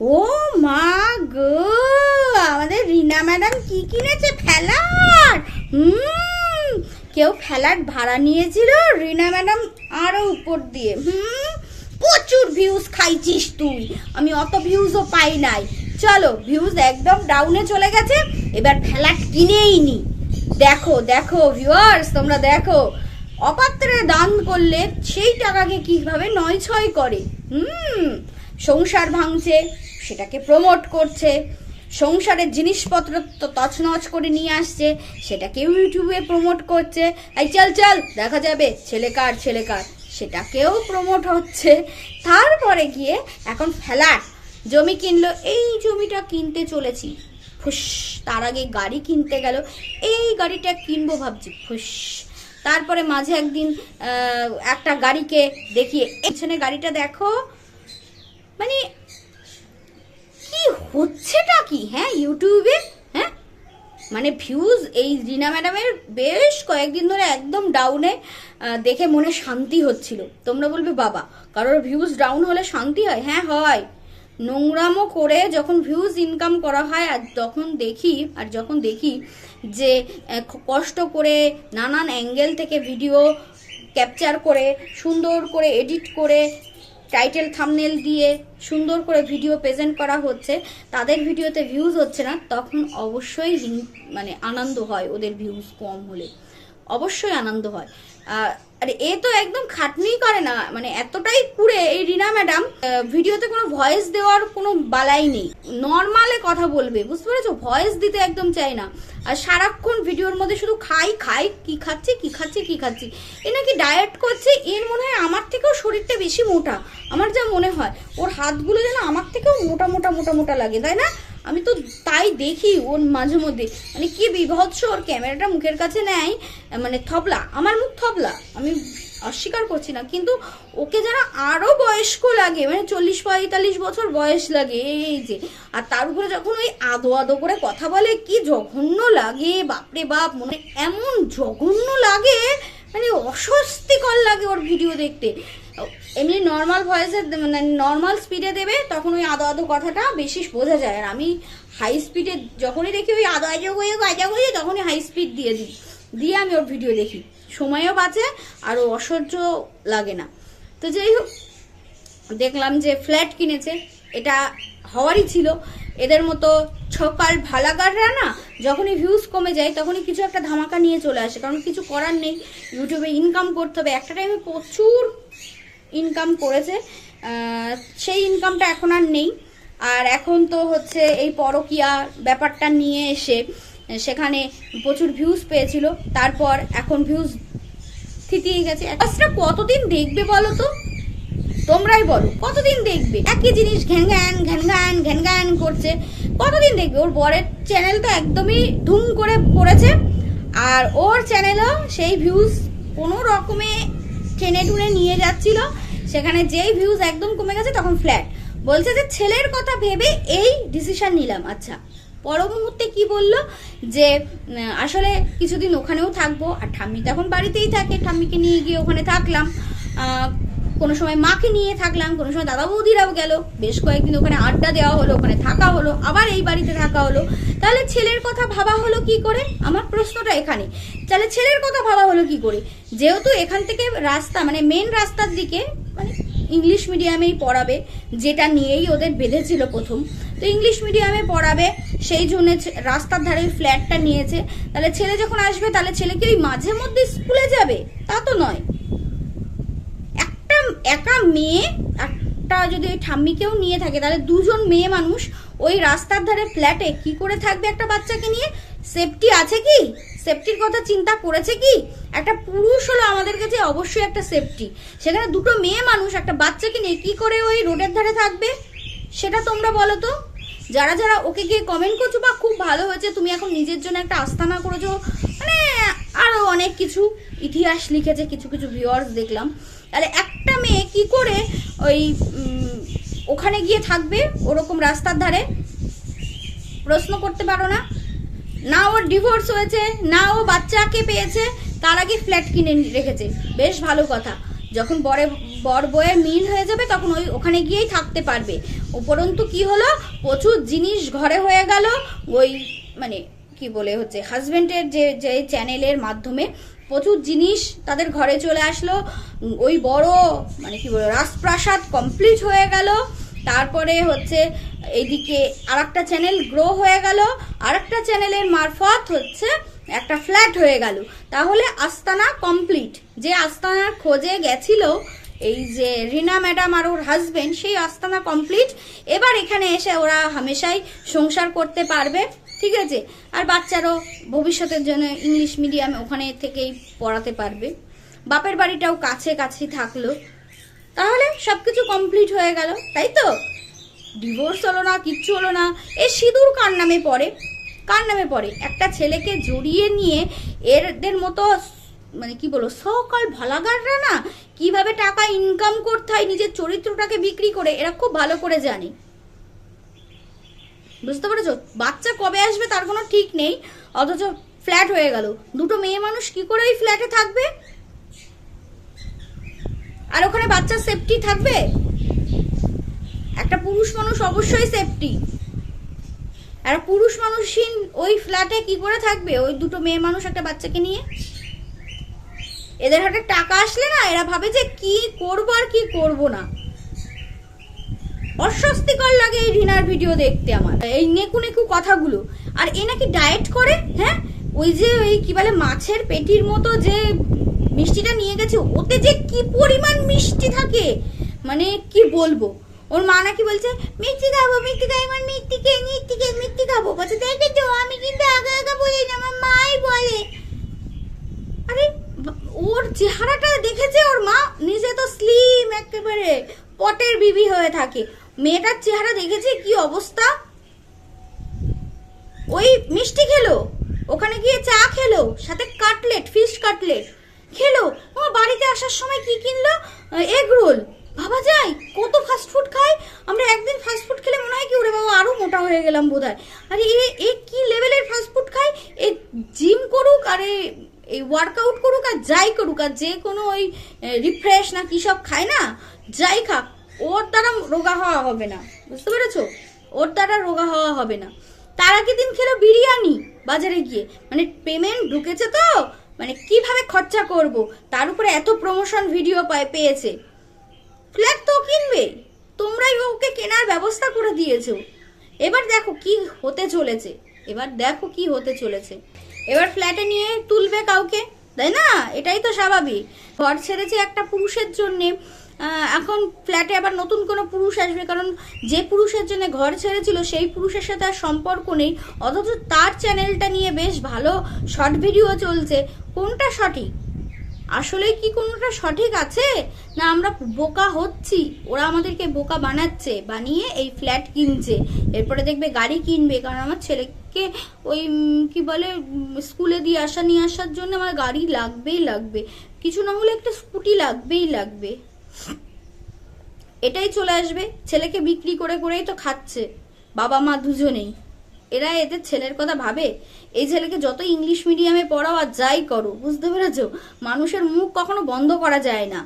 ও মা গো, আমাদের রিনা ম্যাডাম কি কিনেছে? ফ্ল্যাট হুম, কেউ ফ্ল্যাট ভাড়া নিয়েছিল, রিনা ম্যাডাম আরও উপর দিয়ে। হুম, প্রচুর ভিউজ খাইছিস তুই। আমি অত ভিউজও পাই নাই। চলো ভিউজ একদম ডাউনে চলে গেছে, এবার ফ্ল্যাট কিনেই নি। দেখো দেখো ভিউয়ার্স তোমরা দেখো। অপাত্রে দান করলে সেই টাকাকে কীভাবে নয় ছয় করে। হুম সংসার ভাঙছে, সেটাকে প্রমোট করছে, সংসারের জিনিসপত্র তো তছনছ করে নিয়ে আসছে সেটাকে ইউটিউবে প্রমোট করছে। এই চল চল, দেখা যাবে, ছেলে কার ছেলেকার ছেলেকার সেটাকেও প্রমোট হচ্ছে। তারপরে গিয়ে এখন ফ্ল্যাট, জমি কিনলো, এই জমিটা কিনতে চলেছি। ফুস, তার আগে গাড়ি কিনতে গেল, এই গাড়িটা কিনবো ভাবছি, ফুস। তারপরে মাঝে একদিন একটা গাড়িকে দেখিয়ে পেছনে গাড়িটা দেখো মানে কি হচ্ছেটা কি? হ্যাঁ ইউটিউবে হ্যাঁ? মানে ভিউজ এই রিনা ম্যাডামের বেশ কয়েকদিন ধরে একদম ডাউনে দেখে মনে শান্তি হচ্ছিল। তোমরা বলবে, বাবা, কারোর ভিউজ ডাউন হলে শান্তি হয়? হ্যাঁ হয়। নোংরামো করে যখন ভিউজ ইনকাম করা হয়, আর যখন দেখি, আর যখন দেখি যে কষ্ট করে নানান অ্যাঙ্গেল থেকে ভিডিও ক্যাপচার করে, সুন্দর করে এডিট করে টাইটেল থামনেল দিয়ে সুন্দর করে ভিডিও প্রেজেন্ট করা হচ্ছে। তাদের ভিডিওতে ভিউজ হচ্ছে না, তখন অবশ্যই মানে আনন্দ হয় ওদের ভিউজ কম হলে। অবশ্যই আনন্দ হয়। আর এ তো একদম খাটনি করে না মানে এতটাই কুড়ে এই রিনা ম্যাডাম ভিডিওতে কোনো ভয়েস দেওয়ার কোনো বালাই নেই। নর্মালে কথা বলবে, বুঝতে পেরেছ? ভয়েস দিতে একদম চাই না। আর সারাক্ষণ ভিডিওর মধ্যে শুধু খাই খাই, কি খাচ্ছি কি খাচ্ছি কি খাচ্ছি। এ নাকি ডায়েট করছে, এর মনে হয় আমার থেকেও শরীরটা বেশি মোটা। আমার যা মনে হয়, ওর হাতগুলো যেন আমার থেকেও মোটা মোটা মোটা মোটা লাগে, তাই না? আমি তো তাই দেখি ওর মাঝে মধ্যে। মানে কি বিভৎস ওর ক্যামেরাটা মুখের কাছে নেয় মানে থবলা, আমার মুখ থবলা। আমি অস্বীকার করছি না, কিন্তু ওকে যেন আরও বয়স্ক লাগে মানে চল্লিশ পঁয়তাল্লিশ বছর বয়স লাগে, এই যে, আর তার উপরে যখন ওই আদো আদো করে কথা বলে, কি জঘন্য লাগে, বাপরে বাপ, মনে এমন জঘন্য লাগে মানে অস্বস্তিকর লাগে ওর ভিডিও দেখতে। এমনি নর্মাল ভয়েসে মানে নর্মাল স্পিডে দেবে, তখন ওই আদো আদো কথাটা বেশি বোঝা যায়। আর আমি হাই স্পিডে যখনই দেখি ওই আদো আজো হয়ে গাজা হয়ে তখনই হাই স্পিড দিয়ে দিই। দিয়ে আমি ওর ভিডিও দেখি। সময়ও বাঁচে আর অসহ্য লাগে না। তো যাই হোক, দেখলাম যে ফ্ল্যাট কিনেছে। এটা হওয়ারই ছিল। এদের মতো ছকাল ভালাগাররা না, যখনই ভিউজ কমে যায়, তখনই কিছু একটা ধামাকা নিয়ে চলে আসে। কারণ কিছু করার নেই। ইউটিউবে ইনকাম করতে হবে। একটা টাইমে প্রচুর ইনকাম করেছে সেই ইনকামটা এখন আর নেই। আর এখন তো হচ্ছে এই পরকিয়া ব্যাপারটা নিয়ে এসে, সেখানে প্রচুর ভিউজ পেয়েছিল, তারপর এখন ভিউজ থিতিয়ে গেছে। কাজটা কতদিন দেখবে বলো তো? তোমরাই বলো, কতদিন দেখবে? একই জিনিস ঘ্যান ঘ্যান ঘ্যান করছে। কতদিন দেখবে? ওর বরের চ্যানেল তো একদমই ধুম করে পড়েছে আর ওর চ্যানেলও সেই ভিউজ কোনো রকমে টেনে টুনে নিয়ে যাচ্ছিল। সেখানে যেই ভিউজ একদম কমে গেছে তখন ফ্ল্যাট বলছে যে, ছেলের কথা ভেবে এই ডিসিশন নিলাম। আচ্ছা পর মুহূর্তে কি বলল? যে আসলে কিছুদিন ওখানেও থাকব, আর ঠাম্মি তো এখন বাড়িতেই থাকে। ঠাম্মিকে নিয়ে গিয়ে ওখানে থাকলাম। কোনো সময় মাকে নিয়ে থাকলাম, কোনো সময় দাদা বৌদিরাও গেল, বেশ কয়েকদিন ওখানে আড্ডা দেওয়া হলো, ওখানে থাকা হলো, আবার এই বাড়িতে থাকা হলো। তাহলে ছেলের কথা ভাবা হলো কি করে? আমার প্রশ্নটা এখানে তাহলে ছেলের কথা ভাবা হলো কি করে? যেহেতু এখান থেকে রাস্তা মানে মেন রাস্তার দিকে মানে ইংলিশ মিডিয়ামেই পড়াবে, যেটা নিয়েই ওদের বেঁধেছিল প্রথম। তো ইংলিশ মিডিয়ামে পড়াবে, সেই জন্য রাস্তার ধারে ফ্ল্যাটটা নিয়েছে। তাহলে ছেলে যখন আসবে, তাহলে ছেলে কি ওই মাঝে মধ্যে স্কুলে যাবে? তা তো নয়। একা মেয়ে, একটা যদি ওই ঠাম্মিকেও নিয়ে থাকে, তাহলে দুজন মেয়ে মানুষ ওই রাস্তার ধারে ফ্ল্যাটে কি করে থাকবে একটা বাচ্চাকে নিয়ে? সেফটি আছে কি? সেফটির কথা চিন্তা করেছে কি? একটা পুরুষ হলো আমাদের কাছে অবশ্যই একটা সেফটি সেখানে দুটো মেয়ে মানুষ, একটা বাচ্চাকে নিয়ে কি করে ওই রোডের ধারে থাকবে? সেটা তোমরা বলো তো। যারা যারা ওকে গিয়ে কমেন্ট করছ, বা খুব ভালো হয়েছে, তুমি এখন নিজের জন্য একটা আস্তানা করেছ। মানে আরও অনেক কিছু ইতিহাস লিখেছে, কিছু কিছু ভিউয়ার্স দেখলাম। তাহলে একটা মেয়ে কি করে ওই ওখানে গিয়ে থাকবে ওরকম রাস্তার ধারে? প্রশ্ন করতে পারো না? না ওর ডিভোর্স হয়েছে, না ও বাচ্চাকে পেয়েছে, তার আগে ফ্ল্যাট কিনে রেখেছে। বেশ ভালো কথা। যখন বরে, বর বয়ে মিল হয়ে যাবে তখন ওই ওখানে গিয়েই থাকতে পারবে। উপরন্তু কি হলো? প্রচুর জিনিস ঘরে হয়ে গেল। ওই মানে কি বলে হচ্ছে হাজবেন্ডের যে যে চ্যানেলের মাধ্যমে প্রচুর জিনিস তাদের ঘরে চলে আসলো। ওই বড় মানে কি বলে রাজপ্রাসাদ কমপ্লিট হয়ে গেল। তারপরে হচ্ছে এইদিকে আর একটা চ্যানেল গ্রো হয়ে গেল। আর একটা চ্যানেলের মারফত হচ্ছে একটা ফ্ল্যাট হয়ে গেল। তাহলে আস্তানা কমপ্লিট যে আস্তানার খোঁজে গেছিল, এই যে রিনা ম্যাডাম আর ওর হাজবেন্ড সেই আস্তানা কমপ্লিট এবার এখানে এসে ওরা হামেশাই সংসার করতে পারবে। ঠিক আছে? আর বাচ্চারও ভবিষ্যতের জন্য ইংলিশ মিডিয়ামে ওখানে থেকেই পড়াতে পারবে। বাপের বাড়িটাও কাছে কাছেই থাকল। তাহলে সব কিছু কমপ্লিট হয়ে গেল, তাই তো? ডিভোর্স হলো না, কিচ্ছু হলো না। এ সিঁদুর কার নামে পড়ে? কার নামে পড়ে? একটা ছেলেকে জড়িয়ে নিয়ে এরদের মতো মানে কি বলো সকল ভালাগাররা না? কীভাবে টাকা ইনকাম করতে হয়, নিজের চরিত্রটাকে বিক্রি করে, এরা খুব ভালো করে জানে। বুঝতে পেরেছ? বাচ্চা কবে আসবে তার কোনো ঠিক নেই, অথচ ফ্ল্যাট হয়ে গেল। দুটো মেয়ে মানুষ কি করে ওই ফ্ল্যাটে থাকবে? আর ওখানে বাচ্চার সেফটি থাকবে? একটা পুরুষ মানুষ অবশ্যই সেফটি আর পুরুষ মানুষহীন ওই ফ্ল্যাটে কি করে থাকবে? ওই দুটো মেয়ে মানুষ একটা বাচ্চাকে নিয়ে? এদের হাতে টাকা আসলে না, এরা ভাবে যে কি করব আর কি করব না। অস্বস্তিকর লাগে এই রিনার ভিডিও দেখতে আমার। এই নেকু নেকু কথাগুলো। আর এ নাকি ডায়েট করে হ্যাঁ? ওই যে ওই কি বলে মাছের পেটির মতো যে মিষ্টিটা নিয়ে গেছে, ওতে যে কি পরিমাণ মিষ্টি থাকে? মানে কি বলব? ওর মা নাকি বলছে, মিষ্টি খাব, মিষ্টি খাই আমার মিষ্টি খেয়ে মিষ্টি খেয়ে, মিষ্টি খাব। বলছে দেখে তো আমি কিন্তু আগে আগে বলি না, আমার মাই বলে। আরে, ওর চেহারাটা দেখেছে ওর মা? নিজে তো স্লিম একেবারে, পটের বিবি হয়ে থাকে। মেয়েটার চেহারা দেখেছে? কি অবস্থা? ওই মিষ্টি খেলো। ওখানে গিয়ে চা খেলো। সাথে কাটলেট, ফিশ কাটলেট খেলো। ও বাড়িতে আসার সময় কি কিনলো? Egg roll. ভাবা যায়, কত ফাস্ট ফুড খায়। আমরা একদিন ফাস্ট ফুড খেলে মনে হয় কি, ওরে বাবা, আরও মোটা হয়ে গেলাম বোধহয়। আরে, এ এ কি লেভেলের ফাস্ট ফুড খায়? এ জিম করুক, আরে এই ওয়ার্কআউট করুক, আর যাই করুক, আর যে কোনো ওই রিফ্রেশ না, কি সব খায় না, যাই খাক। ওর দ্বারা রোগা হওয়া হবে না। বুঝতে পেরেছ? ওর দ্বারা রোগা হওয়া হবে না। তার আগের দিন খেলো বিরিয়ানি বাজারে গিয়ে। মানে পেমেন্ট ঢুকেছে তো? মানে কীভাবে খরচা করব? তার উপরে এত প্রমোশন ভিডিও পায়, পেয়েছে। ফ্ল্যাট তো কিনবে। তোমরাই ওকে কেনার ব্যবস্থা করে দিয়েছ। এবার দেখো কি হতে চলেছে। এবার দেখো কি হতে চলেছে। এবার ফ্ল্যাটে নিয়ে তুলবে কাউকে, তাই না? এটাই তো স্বাভাবিক। ঘর ছেড়েছে একটা পুরুষের জন্যে। এখন ফ্ল্যাটে আবার নতুন কোনো পুরুষ আসবে, কারণ যে পুরুষের জন্য ঘর ছেড়েছিল, সেই পুরুষের সাথে আর সম্পর্ক নেই। অথচ তার চ্যানেলটা নিয়ে বেশ ভালো শর্ট ভিডিও চলছে। কোনটা সঠিক? আসলে কি কোনোটা সঠিক আছে? না, আমরা বোকা হচ্ছি। ওরা আমাদেরকে বোকা বানাচ্ছে, বানিয়ে এই ফ্ল্যাট কিনছে। এরপরে দেখবে গাড়ি কিনবে, কারণ আমার ছেলেকে ওই কি বলে স্কুলে দিয়ে আসা, নিয়ে আসার জন্য আমার গাড়ি লাগবেই লাগবে। কিছু না হলে একটা স্কুটি লাগবেই লাগবে। এটাই চলে আসবে। ছেলেকে বিক্রি করে করেই তো খাচ্ছে। বাবা মা দুজনেই। এরা এদের ছেলের কথা ভাবে? এই ছেলেকে যত ইংলিশ মিডিয়ামে পড়াও আর যাই করো, বুঝতে পেরেছ? মানুষের মুখ কখনো বন্ধ করা যায় না।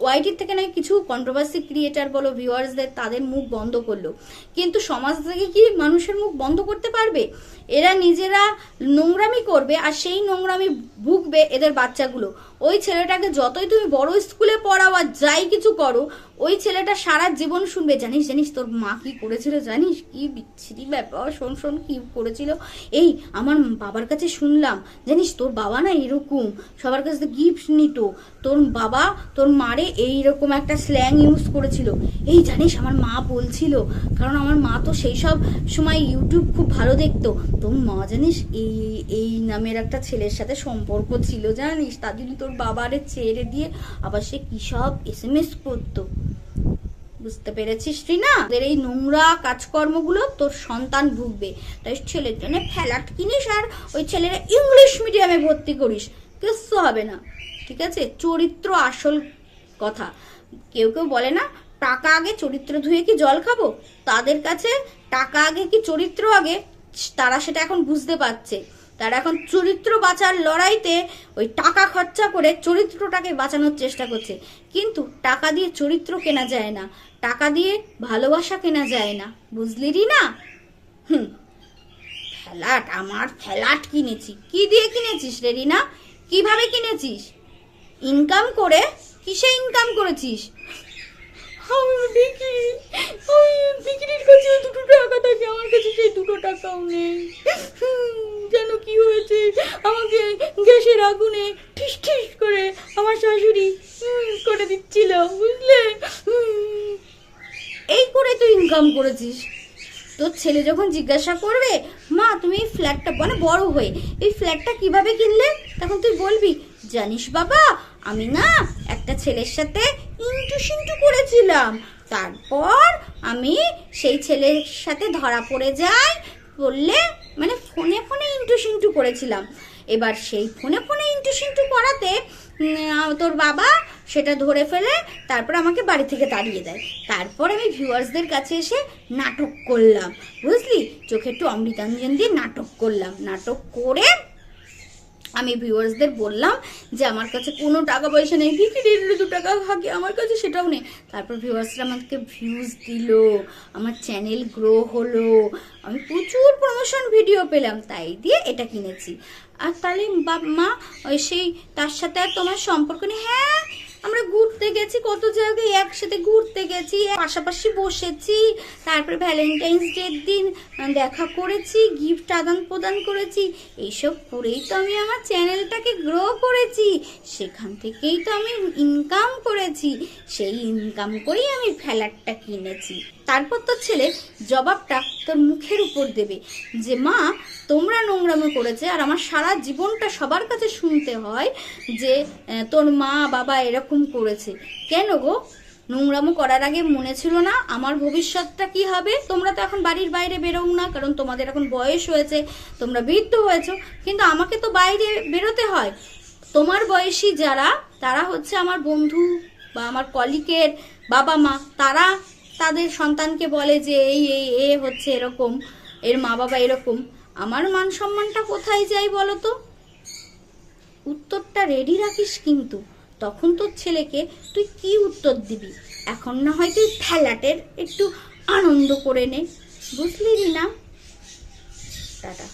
ওয়াইটির থেকে নাকি কিছু কন্ট্রোভার্সি ক্রিয়েটার বলো ভিউয়ার্সদের তাদের মুখ বন্ধ করল। কিন্তু সমাজ থেকে কি মানুষের মুখ বন্ধ করতে পারবে? এরা নিজেরা নোংরামি করবে আর সেই নোংরামি ভুগবে এদের বাচ্চাগুলো। ওই ছেলেটাকে যতই তুমি বড় স্কুলে পড়াও আর যাই কিছু করো, ওই ছেলেটা সারা জীবন শুনবে। জানিস জানিস, তোর মা কি করেছিল জানিস? কি বিচ্ছিরি ব্যাপার, শোন শোন, কি করেছিল? এই, আমার বাবার কাছে শুনলাম। জানিস, তোর বাবা না এরকম, সবার কাছে গিফট নিত। তোর বাবা, তোর মারে এইরকম একটা স্ল্যাং ইউজ করেছিল। এই, জানিস, আমার মা বলছিল, কারণ আমার মা তো সেই সব সময় ইউটিউব খুব ভালো দেখতো। তোর মা, জানিস, এই এই নামের একটা ছেলের সাথে সম্পর্ক ছিল, জানিস? তার জন্য তোর বাবারে ছেড়ে দিয়ে আবার সে কি সব এস এম এস করতো। বুঝতে পেরেছিস না তোদের এই নোংরা কাজকর্মগুলো তোর সন্তান ভুগবে। তাই ছেলের জন্য ফ্ল্যাট কিনিস আর ওই ছেলেরা ইংলিশ মিডিয়ামে ভর্তি করিস। কিচ্ছু হবে না। ঠিক আছে? চরিত্র আসল কথা। কেউ কেউ বলে না, টাকা আগে চরিত্র ধুয়ে কি জল খাব? তাদের কাছে টাকা আগে কি চরিত্র আগে? তারা সেটা এখন বুঝতে পারছে। তার এখন চরিত্র বাঁচার লড়াইতে ওই টাকা খরচা করে চরিত্রটাকে বাঁচানোর চেষ্টা করছে। কিন্তু টাকা দিয়ে চরিত্র কেনা যায় না, টাকা দিয়ে ভালোবাসা কেনা যায় না বুঝলি রি না? হুম, ফ্ল্যাট, আমার ফ্ল্যাট কিনেছি। কি দিয়ে কিনেছিস রে রিনা? কীভাবে কিনেছিস? ইনকাম করে? কিসে ইনকাম করেছিস? বিক্রি বিক্রির কাছে দুটো টাকা থাকে, আমার কাছে সেই দুটো টাকাও নেই হুম, যেন কি হয়েছে আমাকে গ্যাসের আগুনে ঠিস ঠিস করে আমার শাশুড়ি হুম, করে দিচ্ছিল বুঝলে হুম, এই করে তুই ইনকাম করেছিস তোর ছেলে যখন জিজ্ঞাসা করবে, মা, তুমি এই ফ্ল্যাটটা মানে বড় হয়ে, এই ফ্ল্যাটটা কীভাবে কিনলে? তখন তুই বলবি, জানিস বাবা, আমি না একটা ছেলের সাথে ইন্টু সিন্টু করেছিলাম। তারপর আমি সেই ছেলের সাথে ধরা পড়ে যাই, বললে মানে ফোনে ফোনে ইন্টু সিন্টু করেছিলাম। এবার সেই ফোনে ফোনে ইন্টু সিন্টু করাতে তোর বাবা সেটা ধরে ফেলে, তারপর আমাকে বাড়ি থেকে তাড়িয়ে দেয়। তারপর আমি ভিউয়ার্সদের কাছে এসে নাটক করলাম। বুঝলি? চোখে একটু অমৃতাঞ্জন দিয়ে নাটক করলাম। নাটক করে আমি ভিউয়ার্সদের বললাম যে, আমার কাছে কোনো টাকা পয়সা নেই বিক্রির দু টাকা থাকে আমার কাছে সেটাও নেই। তারপর ভিউয়ার্সরা আমাকে ভিউজ দিল। আমার চ্যানেল গ্রো হলো। আমি প্রচুর প্রমোশন ভিডিও পেলাম। তাই দিয়ে এটা কিনেছি। আর তাহলে বাপ মা ওই সেই, তার সাথে আর তোমার সম্পর্ক নেই? হ্যাঁ আমরা ঘুরতে গেছি, কত জায়গায় একসাথে ঘুরতে গেছি, পাশাপাশি বসেছি। তারপরে ভ্যালেন্টাইন্স ডের দিন দেখা করেছি গিফট আদান প্রদান করেছি। এইসব করেই তো আমি আমার চ্যানেলটাকে গ্রো করেছি। সেখান থেকেই তো আমি ইনকাম করেছি। সেই ইনকাম করেই আমি ফ্ল্যাটটা কিনেছি। তারপর তোর ছেলে জবাবটা তোর মুখের উপর দেবে যে, মা, তোমরা নোংরামো করেছে আর আমার সারা জীবনটা সবার কাছে শুনতে হয় যে তোর মা, বাবা এরকম করেছে। কেন গো? নোংরামো করার আগে মনে ছিল না আমার ভবিষ্যৎটা কি হবে? তোমরা তো এখন বাড়ির বাইরে বেরোও না, কারণ তোমাদের এখন বয়স হয়েছে, তোমরা বৃদ্ধ হয়েছো। কিন্তু আমাকে তো বাইরে বেরোতে হয়। তোমার বয়সী যারা, তারা হচ্ছে আমার বন্ধু বা আমার কলিকের বাবা মা তারা তাদের সন্তানকে বলে যে, এই এই, এ হচ্ছে এরকম, এর মা বাবা এরকম। আমার মান সম্মানটা কোথায় যাই বলো তো? উত্তরটা রেডি রাখিস কিন্তু। তখন তোর ছেলেকে তুই কি উত্তর দিবি? এখন না হয় তুই ফ্ল্যাটের একটু আনন্দ করে নে। বুঝলি না টাটা।